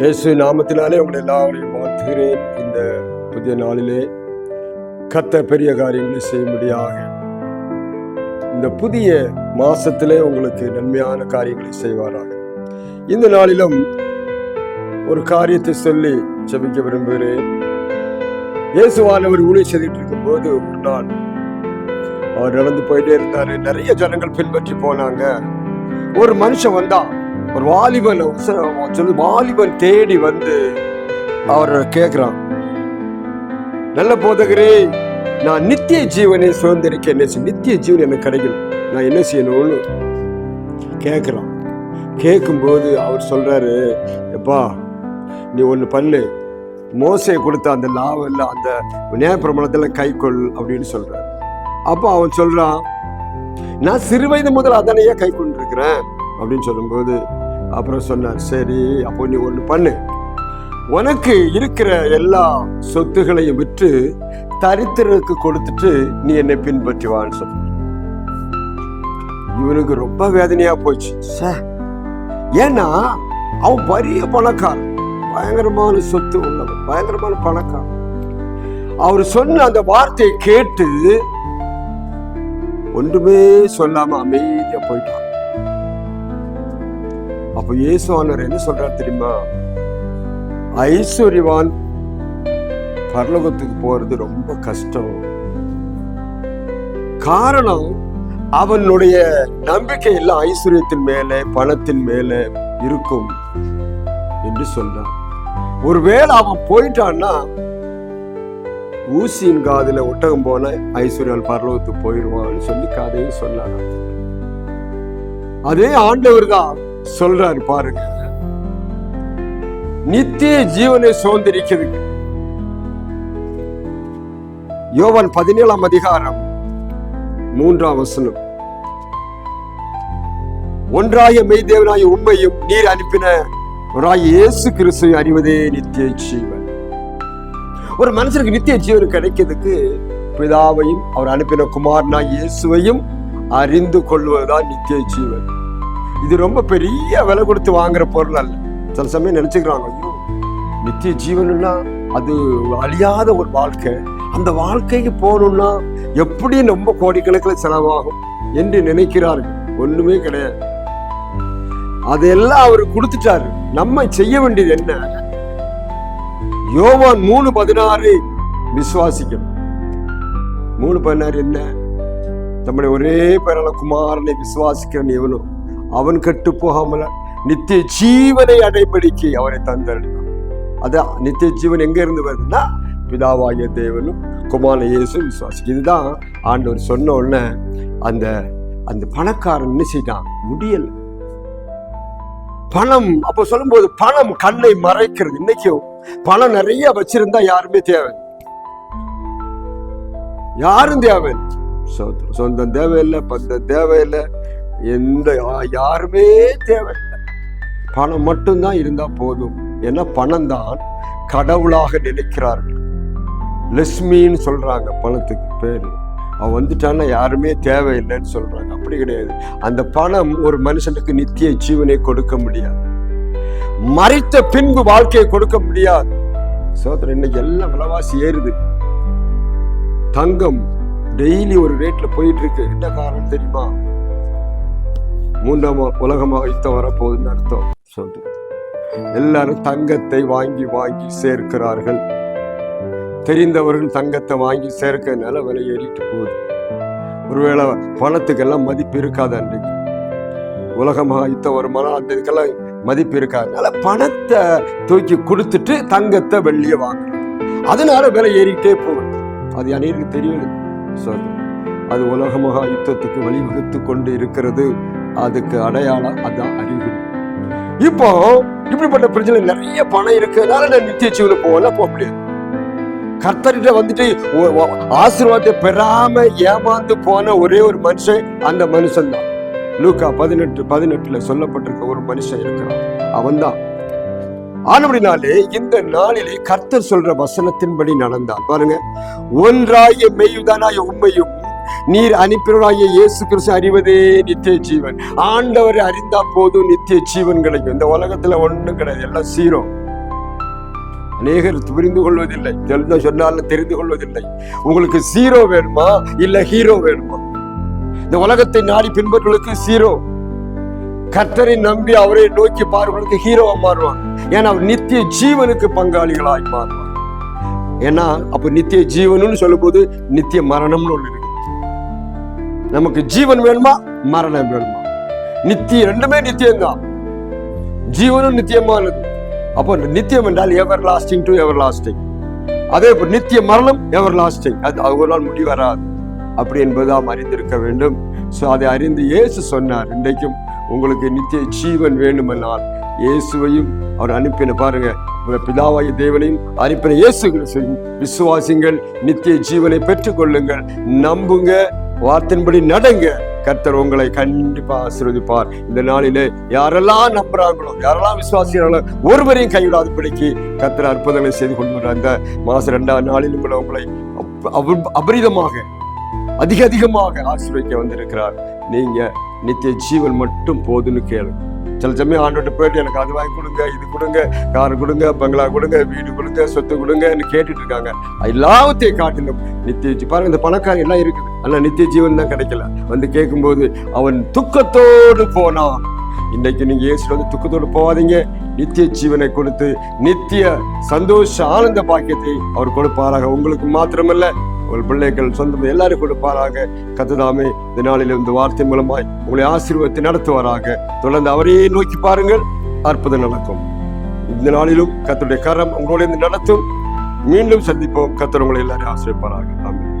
இயேசு நாமத்தினாலே உங்களை எல்லாரையும் வாழ்த்துகிறேன். இந்த புதிய நாளிலே கத்த பெரிய காரியங்களை செய்யும்படியாக. இந்த புதிய மாசத்திலே உங்களுக்கு நன்மையான காரியங்களை செய்வாராக. இந்த நாளிலும் ஒரு காரியத்தை சொல்லி ஜபிக்க விரும்புகிறேன். இயேசுவானவர் ஊழிய செய்துட்டு இருக்கும்போது ஒரு நாள் அவர் நடந்து போயிட்டே இருந்தாரு. நிறைய ஜனங்கள் பின்பற்றி போனாங்க. ஒரு மனுஷன் வந்தான். ஒரு வாலிபன் சொல்லு வாலிபன் தேடி வந்து அவர் கேட்கிறான் நல்ல போதகரே நான் நித்திய ஜீவனை சுதந்திரிக்க என்ன நித்திய ஜீவன் எனக்கு கிடைக்கும் நான் என்ன செய்யணும்னு கேட்குறான் கேட்கும்போது அவர் சொல்றாரு எப்பா நீ ஒன்று பண்ணு. மோசையை கொடுத்த அந்த லாவில் அந்த நியாயப்பிரமாணத்தில் கைக்கொள் அப்படின்னு சொல்றாரு. அப்போ அவன் சொல்கிறான் நான் சிறு வயது முதல் அதனையே கை கொண்டிருக்கிறேன். அப்படின்னு சொல்லும்போது அப்புறம் சொன்னார் சரி அப்போ நீ ஒன்று பண்ணு. உனக்கு இருக்கிற எல்லா சொத்துகளையும் விற்று தரித்திரருக்கு கொடுத்துட்டு நீ என்னை பின்பற்றி வான்னு சொன்ன இவனுக்கு ரொம்ப வேதனையா போச்சு. சார் ஏன்னா அவன் பெரிய பணக்காரன். பயங்கரமான சொத்து உள்ளவன் பயங்கரமான பணக்காரன். அவர் சொன்ன அந்த வார்த்தையை கேட்டு ஒன்றுமே சொல்லாம அமைதியா போயிட்டான். அப்ப இயேசுவானவர் என்ன சொல்றாரு தெரியுமா? ஐஸ்வர்யவான் பரலோகத்துக்கு போறது ரொம்ப கஷ்டம். காரணம் அவனுடைய நம்பிக்கை எல்லாம் ஐஸ்வர்யத்தின் மேல பணத்தின் மேல இருக்கும் என்று சொல்றான். ஒருவேளை அவன் போயிட்டான்னா ஊசியின் காதில் ஒட்டகம் போன ஐஸ்வர்யால் பரலோகத்துக்கு போயிடுவான்னு சொல்லி கதையும் சொன்னாங்க அதே ஆண்டவர் தான் சொல்றாரு பாருங்க. நித்திய ஜீவனை சுதந்திரிக்கிறது யோவன் பதினேழாம் அதிகாரம் மூன்றாம் வசனம். ஒன்றாய மெய்தேவனாய உண்மையும் நீர் அனுப்பின இயேசு கிறிஸ்துவை அறிவதே நித்திய ஜீவன். ஒரு மனுஷனுக்கு நித்திய ஜீவன் கிடைக்கிறதுக்கு பிதாவையும் அவர் அனுப்பின குமாரனா இயேசுவையும் அறிந்து கொள்வதுதான் நித்திய ஜீவன். இது ரொம்ப பெரிய விலை கொடுத்து வாங்குற பொருள் அல்ல. சில சமயம் நினைச்சுக்கிறாங்க ஐயோ நித்திய ஜீவன்னா அது அழியாத ஒரு வாழ்க்கை. அந்த வாழ்க்கைக்கு போகணும்னா எப்படி ரொம்ப கோடிக்கணக்கில் செலவாகும் என்று நினைக்கிறார்கள். ஒண்ணுமே கிடையாது. அதையெல்லாம் அவர் கொடுத்துட்டாரு. நம்ம செய்ய வேண்டியது என்ன? யோவான் மூணு பதினாறு விசுவாசிக்கணும் மூணு பதினாறு என்ன? நம்முடைய ஒரே பேரான குமாரனை விசுவாசிக்கிறன் எவனும் அவன் கெட்டு போகாமல நித்திய ஜீவனை அடைபடிக்கு அவரை தந்தருனான் அதான் நித்திய ஜீவன் எங்க இருந்து வருதுன்னா பிதாவாகிய தேவனும் குமார இயேசு விசுவாசி இதுதான் ஆண்டவர் சொன்ன உடனே அந்த அந்த பணக்காரன் என்ன செய்தான்? முடியல. பணம் அப்போ சொல்லும்போது பணம் கண்ணை மறைக்கிறது. இன்னைக்கும் பணம் நிறைய வச்சிருந்தா யாருமே தேவை யாரும் தேவை சொந்த- சொந்தம் தேவையில்லை பந்தம் தேவையில்லை. எந்த யாருமே தேவையில்லை. பணம் மட்டும்தான் இருந்தால் போதும். ஏன்னா பணம் தான் கடவுளாக நினைக்கிறார்கள். லட்சுமின்னு சொல்கிறாங்க பணத்துக்கு பேர். அவன் வந்துட்டான்னா யாருமே தேவையில்லைன்னு சொல்கிறாங்க அப்படி கிடையாது. அந்த பணம் ஒரு மனுஷனுக்கு நித்திய ஜீவனை கொடுக்க முடியாது. மறைத்த பின்பு வாழ்க்கையை கொடுக்க முடியாது. சோதரன் இன்னைக்கு எல்லாம் விலைவாசி ஏறுது. தங்கம் டெய்லி ஒரு ரேட்ல போயிட்டு இருக்கு. என்ன காரணம் தெரியுமா? மூன்றாம் உலகமாக யுத்தம் வரப்போகுதுன்னு அர்த்தம். சொல்றேன். எல்லாரும் தங்கத்தை வாங்கி வாங்கி சேர்க்கிறார்கள். தெரிந்தவர்கள் தங்கத்தை வாங்கி சேர்க்கறதுனால விலை ஏறிட்டு போகுது. ஒருவேளை பணத்துக்கெல்லாம் மதிப்பு இருக்காது அன்றைக்கு? உலகமாக யுத்தம் வருமானம் அந்த இதுக்கெல்லாம் மதிப்பு இருக்காது அதனால பணத்தை தூக்கி கொடுத்துட்டு தங்கத்தை வெளியே வாங்குறது. அதனால விலை ஏறிட்டே போகுது. அது அநேருக்கு தெரியல சொல்லு அது உலகமாக யுத்தத்துக்கு வழிவகுத்து கொண்டு இருக்கிறது. அதுக்கு அடையாளம் அதான் அறிகுறி இப்போ இப்படிப்பட்ட பிரச்சனை நிறைய பணம் இருக்கிறதுனால நான் நித்திய ஜீவன போகல போக முடியாது. கர்த்தர்கிட்ட வந்துட்டு ஆசீர்வாதத்தை பெறாம ஏமாந்து போன ஒரே ஒரு மனுஷன் அந்த மனுஷன் தான். லூக்கா பதினெட்டு பதினெட்டுல சொல்லப்பட்டிருக்க ஒரு மனுஷன் இருக்கிறான். அவன்தான் ஆனபடினாலே இந்த நாளிலே கர்த்தர் சொல்ற வசனத்தின்படி நடந்தான். பாருங்க. ஒன்றாய மெய்யுதானாய உண்மையும் நீர் அனுப்பினராகிய இயேசு கிறிஸ்து அறிவதே நித்திய ஜீவன். ஆண்டவரை அறிந்தா போதும் நித்திய ஜீவன் கிடைக்கும் இந்த உலகத்துல ஒண்ணும் கிடையாது. எல்லாம் சீரும் அநேகர் புரிந்து கொள்வதில்லை. தெரிந்த சொன்னாலும் தெரிந்து கொள்வதில்லை. உங்களுக்கு ஜீரோ வேணுமா? இல்ல ஹீரோ வேணுமா? இந்த உலகத்தை நாடி பின்பற்றுவதற்கு ஜீரோ கர்த்தரை நம்பி அவரை நோக்கி பார்வர்களுக்கு ஹீரோவா மாறுவான் ஏன்னா அவர் நித்திய ஜீவனுக்கு பங்காளிகளாய் மாறுவான் ஏன்னா அப்ப நித்திய சொல்லும் சொல்லும்போது நித்திய மரணம்னு ஒண்ணு இருக்கு. நமக்கு ஜீவன் வேணுமா? மரணம் வேணுமா? நித்திய ரெண்டுமே நித்தியம்தான். ஜீவனும் நித்தியமானது. அப்போ நித்தியம் என்றால் எவர் லாஸ்டிங் டு எவர் லாஸ்டிங் அதே போல் நித்திய மரணம் எவர் லாஸ்டிங் அது அது ஒரு நாள் முடி வராது. அப்படி என்பதாம் அறிந்திருக்க வேண்டும். ஸோ அதை அறிந்து இயேசு சொன்னார் இன்றைக்கும் உங்களுக்கு நித்திய ஜீவன் வேண்டுமென்றால் இயேசுவையும் அவர் அனுப்பின பாருங்க. உங்கள் பிதாவாய தேவனையும் அனுப்பின இயேசு கிறிஸ்துவையும் விசுவாசிங்கள் நித்திய ஜீவனை பெற்றுக்கொள்ளுங்கள். நம்புங்க. வார்த்தையின்படி நடங்க. கர்த்தர் உங்களை கண்டிப்பா ஆசீர்வதிப்பார். இந்த நாளிலே யாரெல்லாம் நம்புறாங்களோ யாரெல்லாம் விசுவாசிக்கிறாங்களோ ஒருவரையும் கைவிடாதபடிக்கு கர்த்தர் அற்புதங்களை செய்து கொண்டு வர அந்த மாசம் ரெண்டாம் நாளில் உங்களை உங்களை அப்- அபரிதமாக அதிக அதிகமாக ஆசீர்வதிக்க வந்திருக்கிறார். நீங்க நித்திய ஜீவன் மட்டும் போதுன்னு கேளுங்க சில சமயம் ஆண்டோட்ட போயிட்டு எனக்கு அது வாங்கி கொடுங்க இது கொடுங்க கார் கொடுங்க பங்களா கொடுங்க வீடு கொடுங்க சொத்து கொடுங்கன்னு கேட்டுட்டு இருக்காங்க எல்லாத்தையும் காட்டிலும் நித்திய பாருங்க இந்த பணக்காரன் எல்லாம் இருக்குது. ஆனால் நித்திய ஜீவன் தான் கிடைக்கல. வந்து கேட்கும்போது அவன் துக்கத்தோடு போனான். இன்னைக்கு நீங்கள் இயேசு வந்து துக்கத்தோடு போகாதீங்க. நித்திய ஜீவனை கொடுத்து நித்திய சந்தோஷ ஆனந்த பாக்கியத்தை அவர் கொடுப்பாராக. உங்களுக்கு மாத்திரமல்ல உங்கள் பிள்ளைகள் சொந்தம் எல்லாரும் கொடுப்பாராக கத்ததாமே இந்த நாளில் இந்த வார்த்தை மூலமாய் உங்களை ஆசீர்வத்தை நடத்துவாராக. தொடர்ந்து அவரையே நோக்கி பாருங்கள். அற்புதம் நடக்கும். இந்த நாளிலும் கத்துடைய கரம் உங்களோட இருந்து நடத்தும். மீண்டும் சந்திப்போம். கத்தர் உங்களை எல்லாரும் ஆசிரியப்பாராக ஆமென்.